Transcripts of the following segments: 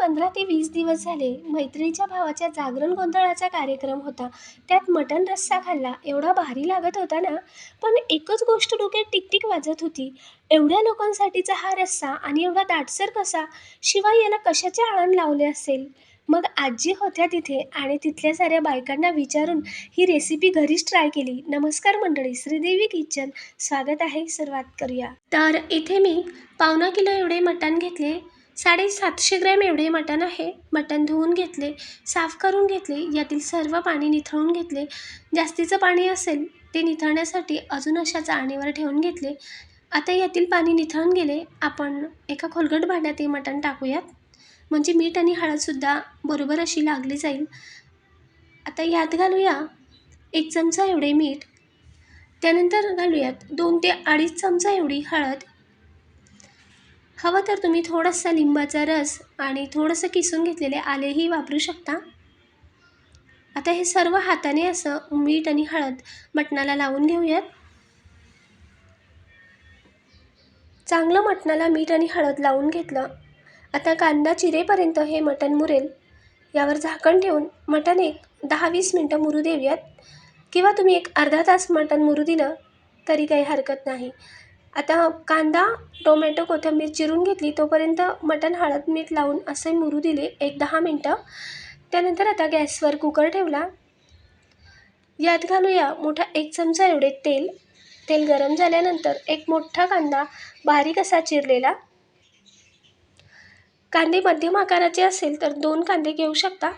पंधरा ते वीस दिवस झाले मैत्रिणीच्या भावाच्या जागरण गोंधळाचा कार्यक्रम होता. त्यात मटण रस्सा खाल्ला. एवढा भारी लागत होता ना? पण एकच गोष्ट डोक्यात टिकटिक वाजत होती. एवढ्या लोकांसाठीचा हा रस्सा आणि एवढा दाटसर कसा? शिवाय याला कशाचे आळण लावले असेल? मग आजी होत्या तिथे आणि तिथल्या साऱ्या बायकांना विचारून ही रेसिपी घरीच ट्राय केली. नमस्कार मंडळी श्रीदेवी किचन स्वागत आहे. सुरुवात करूया. तर इथे मी पावणा किलो एवढे मटण घेतले. साडेसातशे ग्रॅम एवढे मटण आहे. मटण धुवून घेतले साफ करून घेतले यातील सर्व पाणी निथळून घेतले. जास्तीचं पाणी असेल ते निथळण्यासाठी अजून अशा चाळणीवर ठेवून घेतले. आता यातील पाणी निथळून गेले आपण एका खोलगट भांड्यात हे मटण टाकूयात. म्हणजे मीठ आणि हळदसुद्धा बरोबर अशी लागली जाईल. आता यात घालूया एक चमचा एवढे मीठ. त्यानंतर घालूयात दोन ते अडीच चमचा एवढी हळद. हवं तर तुम्ही थोडासा लिंबाचा रस आणि थोडंसं किसून घेतलेले आलेही वापरू शकता. आता हे सर्व हाताने असं मीठ आणि हळद मटणाला लावून घेऊयात. चांगलं मटणाला मीठ आणि हळद लावून घेतलं. आता कांदा चिरेपर्यंत हे मटण मुरेल. यावर झाकण ठेवून मटण एक दहा वीस मिनटं मुरू देऊयात. किंवा तुम्ही एक अर्धा तास मटण मुरू दिलं तरी काही हरकत नाही. आता कांदा टोमॅटो कोथिंबीर चिरून घेतली तोपर्यंत मटण हळद मीठ लावून असे मुरू दिले एक दहा मिनटं. त्यानंतर आता गॅसवर कुकर ठेवला. यात घालूया मोठा एक चमचा एवढे तेल. तेल गरम झाल्यानंतर एक मोठा कांदा बारीक असा चिरलेला. कांदे मध्यम आकाराचे असेल तर दोन कांदे घेऊ शकता.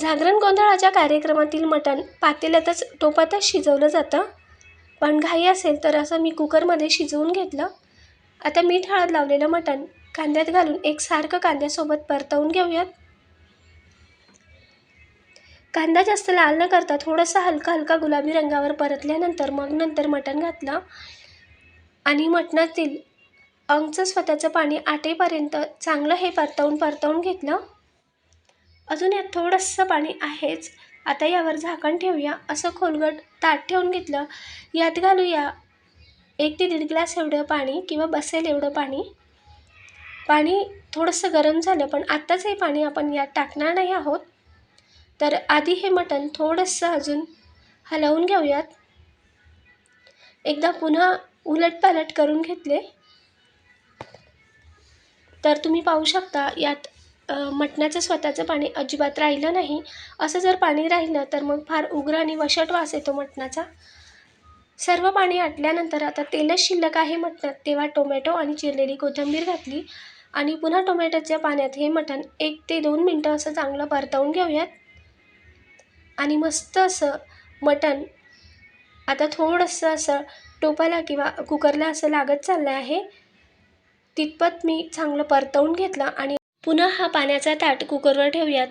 जागरण गोंधळाच्या कार्यक्रमातील मटण पातेल्यातच टोपातच शिजवलं जातं. पण घाई असेल तर असं मी कुकरमध्ये शिजवून घेतलं. आता मीठ हळद लावलेलं मटण कांद्यात घालून एकसारखं कांद्यासोबत परतवून घेऊयात. कांदा जास्त लाल न करता थोडंसं हलका हलका गुलाबी रंगावर परतल्यानंतर मग नंतर मटण घातलं. आणि मटणातील अंगचं स्वतःचं पाणी आटेपर्यंत चांगलं हे परतवून परतवून घेतलं. अजून यात थोडंसं पाणी आहेच. आता यावर झाकण ठेवूया. असं खोलगट ताट ठेवून घेतलं. यात घालूया एक ते दीड ग्लास एवढं पाणी किंवा बसेल एवढं पाणी. पाणी थोडंसं गरम झालं पण आत्ताच हे पाणी आपण यात टाकणार नाही आहोत. तर आधी हे मटण थोडंसं अजून हलवून घेऊयात. एकदा पुन्हा उलटपालट करून घेतले. तर तुम्ही पाहू शकता यात मटणाचं स्वतःचं पाणी अजिबात राहिलं नाही. असं जर पाणी राहिलं तर मग फार उग्र आणि वशट वास येतो मटणाचा. सर्व पाणी आटल्यानंतर आता तेलच शिल्लक आहे मटणात. तेव्हा टोमॅटो आणि चिरलेली कोथिंबीर घातली आणि पुन्हा टोमॅटोच्या पाण्यात हे मटण एक ते दोन मिनटं असं चांगलं परतवून घेऊयात. आणि मस्त असं मटण आता थोडंसं असं टोपाला किंवा कुकरला असं लागत चाललं आहे. तितपत मी चांगलं परतवून घेतलं आणि पुन्हा हा पाण्याचा ताट कुकरवर ठेवूयात.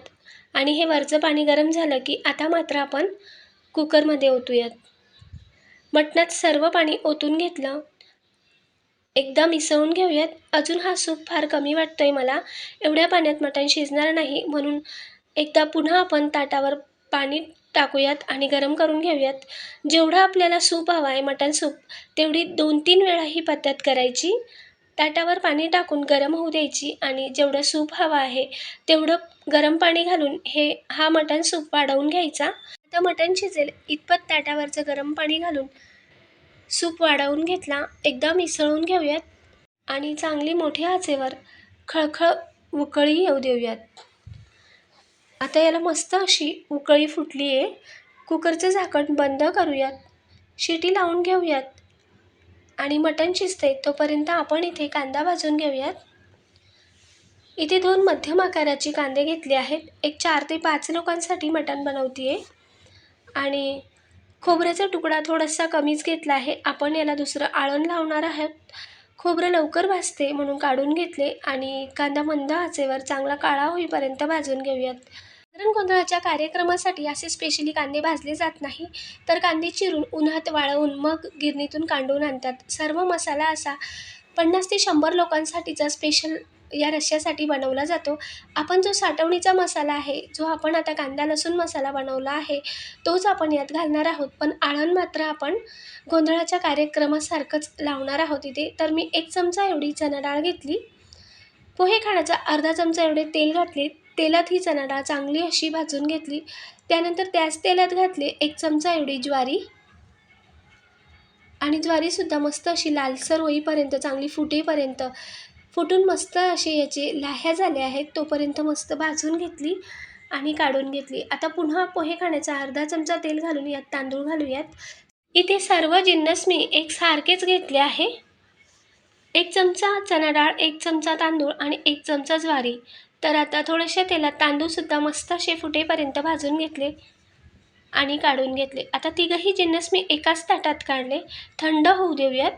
आणि हे वरचं पाणी गरम झालं की आता मात्र आपण कुकरमध्ये ओतूयात. मटणात सर्व पाणी ओतून घेतलं. एकदा मिसळून घेऊयात. अजून हा सूप फार कमी वाटतो आहे मला. एवढ्या पाण्यात मटण शिजणार नाही. म्हणून एकदा पुन्हा आपण ताटावर पाणी टाकूयात आणि गरम करून घेऊयात. जेवढं आपल्याला सूप हवा आहे मटण सूप तेवढी दोन तीन वेळा ही पद्धत करायची. ताटावर पाणी टाकून गरम होऊ द्यायची आणि जेवढं सूप हवं आहे तेवढं गरम पाणी घालून हे हा मटण सूप वाढवून घ्यायचा. आता मटण शिजेल इतपत ताटावरचं गरम पाणी घालून सूप वाढवून घेतला एकदा मिसळून घेऊयात आणि चांगली मोठ्या आचेवर खळखळ उकळी येऊ देऊयात. आता याला मस्त अशी उकळी फुटली आहे कुकरचं झाकण बंद करूयात. शिटी लावून घेऊयात. आणि मटण शिजते तोपर्यंत आपण इथे कांदा भाजून घेऊयात. इथे दोन मध्यम आकाराची कांदे घेतले आहेत. एक चार ते पाच लोकांसाठी मटण बनवते आहे आणि खोबऱ्याचा तुकडा थोडासा कमीच घेतला आहे. आपण याला दुसरं आळण लावणार आहोत. खोबरं लवकर भाजते म्हणून काढून घेतले आणि कांदा मंद आचेवर चांगला काळा होईपर्यंत भाजून घेऊयात. साधारण गोंधळाच्या कार्यक्रमासाठी असे स्पेशली कांदे भाजले जात नाही. तर कांदे चिरून उन्हात वाळवून मग गिरणीतून कांडून आणतात. सर्व मसाला असा पन्नास ते शंभर लोकांसाठीचा स्पेशल या रश्श्यासाठी बनवला जातो. आपण जो साठवणीचा मसाला आहे जो आपण आता कांदा लसूण मसाला बनवला आहे तोच आपण यात घालणार आहोत. पण आळण मात्र आपण गोंधळाच्या कार्यक्रमासारखंच लावणार आहोत इथे. तर मी एक चमचा एवढी चणा डाळ घेतली. पोहे खाण्याचा अर्धा चमचा एवढे तेल घातले तेलात ही चणा डाळ चांगली अशी भाजून घेतली. त्यानंतर त्याच तेलात घातले एक चमचा एवढी ज्वारी. आणि ज्वारीसुद्धा मस्त अशी लालसर होईपर्यंत चांगली फुटेपर्यंत फुटून मस्त असे याचे लाह्या झाल्या आहेत तोपर्यंत मस्त भाजून घेतली आणि काढून घेतली. आता पुन्हा पोहे खाण्याचा अर्धा चमचा तेल घालून यात तांदूळ घालूयात. इथे सर्व जिन्नस मी एक सारखेच घेतले आहे. एक चमचा चणा डाळ एक चमचा तांदूळ आणि एक चमचा ज्वारी. तर आता थोडेसे तेलात तांदूळसुद्धा मस्त असे फुटेपर्यंत भाजून घेतले आणि काढून घेतले. आता तिघंही जिन्नस मी एकाच ताटात काढले. थंड होऊ देऊयात.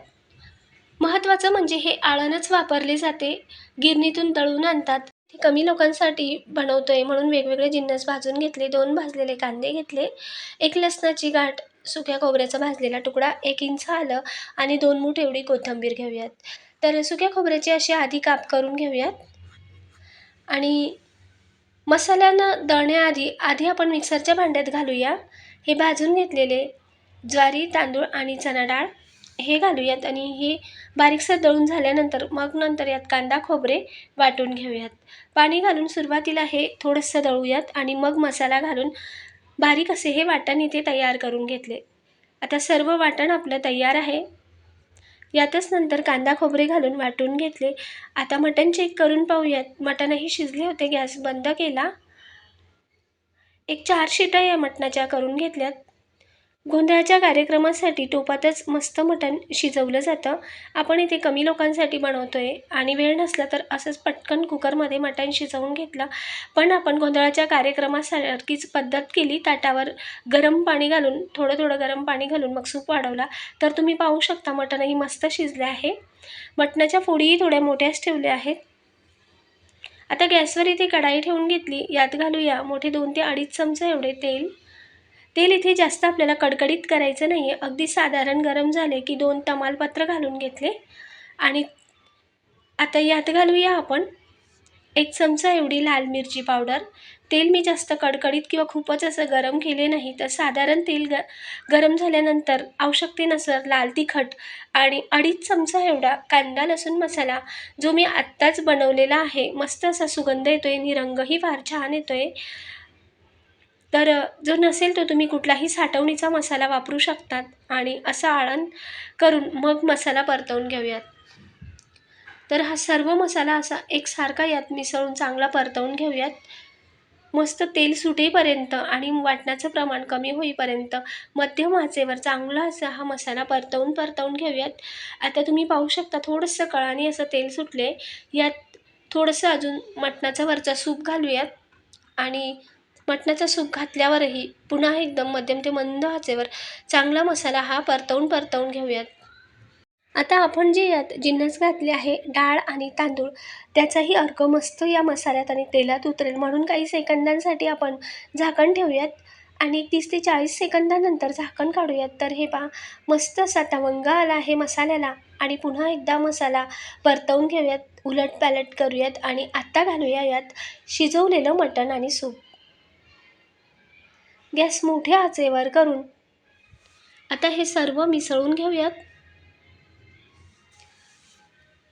महत्त्वाचं म्हणजे हे आळणच वापरले जाते. गिरणीतून दळून आणतात. ते कमी लोकांसाठी बनवतोय म्हणून वेगवेगळे जिन्नस भाजून घेतले. दोन भाजलेले कांदे घेतले. एक लसणाची गाठ सुक्या खोबऱ्याचा भाजलेला तुकडा एक इंच आलं आणि दोन मूठ एवढी कोथिंबीर घेऊयात. तर सुक्या खोबऱ्याचे असे आधी काप करून घेऊयात. आणि मसाल्यांना दळण्याआधी आधी आपण मिक्सरच्या भांड्यात घालूया. हे भाजून घेतलेले ज्वारी तांदूळ आणि चणा डाळ हे घालूयात आणि हे बारीकसं दळून झाल्यानंतर मग नंतर यात कांदा खोबरे वाटून घेऊयात. पाणी घालून सुरुवातीला हे थोडंसं दळूयात आणि मग मसाला घालून बारीक असे हे वाटण इथे तयार करून घेतले. आता सर्व वाटण आपलं तयार आहे. यातच नंतर कांदा खोबरे घालून वाटून घेतले. आता मटण चेक करून पाहूयात. मटणही शिजले होते. गॅस बंद केला. एक चार शिटा या मटणाच्या करून घेतल्यात. गोंधळाच्या कार्यक्रमासाठी टोपातच मस्त मटण शिजवलं जातं. आपण इथे कमी लोकांसाठी बनवतो आहे आणि वेळ नसला तर असंच पटकन कुकरमध्ये मटण शिजवून घेतलं. पण आपण गोंधळाच्या कार्यक्रमासारखीच पद्धत केली. ताटावर गरम पाणी घालून थोडं थोडं गरम पाणी घालून मग सूप वाढवला. तर तुम्ही पाहू शकता मटणही मस्त शिजले आहे. मटणाच्या फोडीही थोड्या मोठ्याच ठेवल्या आहेत. आता गॅसवर इथे कढाई ठेवून घेतली. यात घालूया मोठे दोन ते अडीच चमचे एवढे तेल. तेल इथे जास्त आपल्याला कडकडीत करायचं नाही आहे अगदी साधारण गरम झाले की दोन तमालपत्र घालून घेतले. आणि आता यात घालूया आपण एक चमचा एवढी लाल मिरची पावडर. तेल मी जास्त कडकडीत किंवा खूपच असं गरम केले नाही तर साधारण तेल ग गरम झाल्यानंतर आवश्यकतेनुसार लाल तिखट आणि अडीच चमचा एवढा कांदा लसूण मसाला जो मी आत्ताच बनवलेला आहे मस्त असा सुगंध येतो आहे आणि रंगही फार छान येतो आहे तर जर नसेल तर तुम्ही कुठलाही साठवणीचा मसाला वापरू शकतात आणि असं आळण करून मग मसाला परतवून घेऊयात. तर हा सर्व मसाला असा एकसारखा यात मिसळून चांगला परतवून घेऊयात. मस्त तेल सुटेपर्यंत आणि वाटण्याचं प्रमाण कमी होईपर्यंत मध्यम आचेवर चांगला असा हा मसाला परतवून परतवून घेऊयात. आता तुम्ही पाहू शकता थोडंसं कळाने असं तेल सुटले. यात थोडंसं अजून मटणाचा वरचा सूप घालूयात. आणि मटणाचा सूप घातल्यावरही पुन्हा एकदम मध्यम ते मंद आचेवर चांगला मसाला हा परतवून परतवून घेऊयात. आता आपण जे यात जिन्नस घातले आहे डाळ आणि तांदूळ त्याचाही अर्क मस्त या मसाल्यात आणि तेलात उतरेल म्हणून काही सेकंदांसाठी आपण झाकण ठेवूयात आणि तीस ते चाळीस सेकंदानंतर झाकण काढूयात. तर हे पहा मस्त असा तवंग आला आहे मसाल्याला आणि पुन्हा एकदा मसाला परतवून घेऊयात. उलट पॅलट करूयात आणि आत्ता घालूया यात शिजवलेलं मटण आणि सूप. गॅस मोठ्या आचेवर करून. आता हे सर्व मिसळून घेऊयात.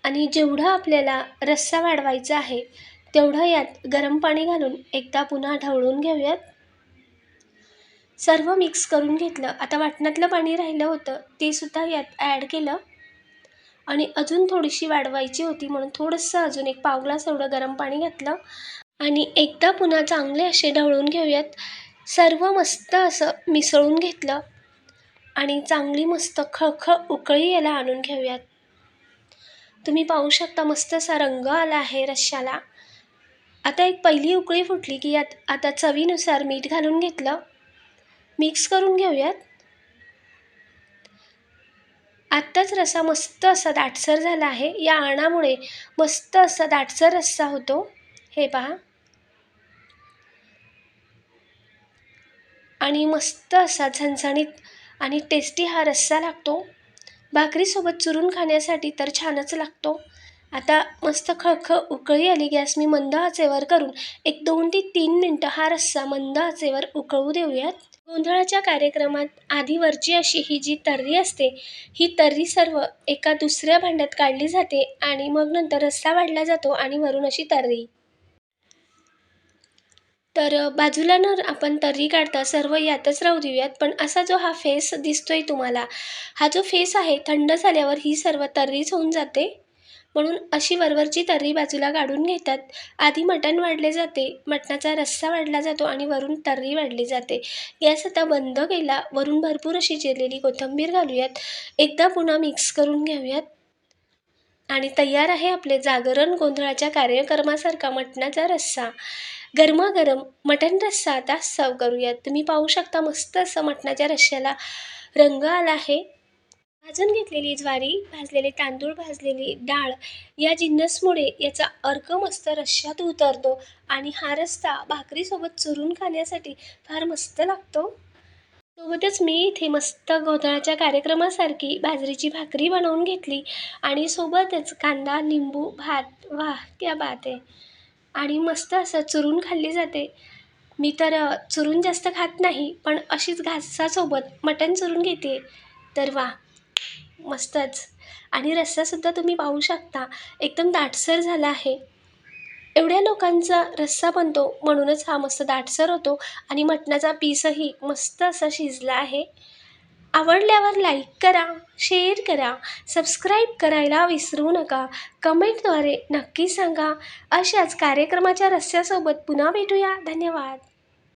आणि जेवढं आपल्याला रस्सा वाढवायचा आहे तेवढं यात गरम पाणी घालून एकदा पुन्हा ढवळून घेऊयात. सर्व मिक्स करून घेतलं आता वाटणातलं पाणी राहिलं होतं ते सुद्धा यात ॲड केलं. आणि अजून थोडीशी वाढवायची होती म्हणून थोडंसं अजून एक पाव ग्लास एवढं गरम पाणी घातलं. आणि एकदा पुन्हा चांगले असे ढवळून घेऊयात. सर्व मस्त असं मिसळून घेतलं आणि चांगली मस्त खळखळ उकळी याला आणून घेऊयात. तुम्ही पाहू शकता मस्त असा रंग आला आहे रश्श्याला. आता एक पहिली उकळी फुटली की यात आता चवीनुसार मीठ घालून घेतलं. मिक्स करून घेऊयात. आत्ताच रस्सा मस्त असा दाटसर झाला आहे. या आणामुळे मस्त असा दाटसर रस्सा होतो. हे पहा. आणि मस्त असा झणझणीत आणि टेस्टी हा रस्सा लागतो. भाकरीसोबत चुरून खाण्यासाठी तर छानच लागतो. आता मस्त खळखळ उकळी आली गॅस मी मंद आचेवर करून एक दोन ते तीन मिनटं हा रस्सा मंद आचेवर उकळू देऊयात. गोंधळाच्या कार्यक्रमात आधी वरची अशी ही जी तर्री असते ही तर्री सर्व एका दुसऱ्या भांड्यात काढली जाते आणि मग नंतर रस्सा वाढला जातो आणि वरून अशी तर्री. तर बाजूला न आपण तर्री काढता सर्व यातच राहू देऊयात. पण असा जो हा फेस दिसतो आहे तुम्हाला हा जो फेस आहे थंड झाल्यावर ही सर्व तर्रीच होऊन जाते. म्हणून अशी वरवरची तर्री बाजूला काढून घेतात. आधी मटण वाढले जाते मटणाचा रस्सा वाढला जातो आणि वरून तर्री वाढली जाते. गॅस आता बंद केला वरून भरपूर अशी चिरलेली कोथिंबीर घालूयात. एकदा पुन्हा मिक्स करून घेऊयात. आणि तयार आहे आपले जागरण गोंधळाच्या कार्यक्रमासारखा मटणाचा रस्सा. गरमागरम मटण रस्सा आता सर्व करूयात. तुम्ही पाहू शकता मस्त असं मटणाच्या रश्श्याला रंग आला आहे. भाजून घेतलेली ज्वारी भाजलेले तांदूळ भाजलेली डाळ या जिन्नसमुळे याचा अर्क मस्त रश्श्यात उतरतो आणि हा रस्सा भाकरीसोबत चुरून खाण्यासाठी फार मस्त लागतो. सोबतच मी इथे मस्त गोंधळाच्या कार्यक्रमासारखी बाजरीची भाकरी बनवून घेतली. आणि सोबतच कांदा लिंबू भात वाह क्या बात आहे. आणि मस्त असं चुरून खाल्ली जाते. मी तर चुरून जास्त खात नाही पण अशीच घासासोबत मटण चुरून घेते. तर वा मस्तच. आणि रस्सासुद्धा तुम्ही पाहू शकता. एकदम दाटसर झाला आहे. एवढ्या लोकांचा रस्सा बनतो म्हणूनच हा मस्त दाटसर होतो आणि मटणाचा पीसही मस्त असा शिजला आहे. आवडल्यावर लाईक करा शेअर करा सबस्क्राईब करायला विसरू नका. कमेंटद्वारे नक्की सांगा. अशाच कार्यक्रमाच्या रस्स्यासोबत पुन्हा भेटूया. धन्यवाद.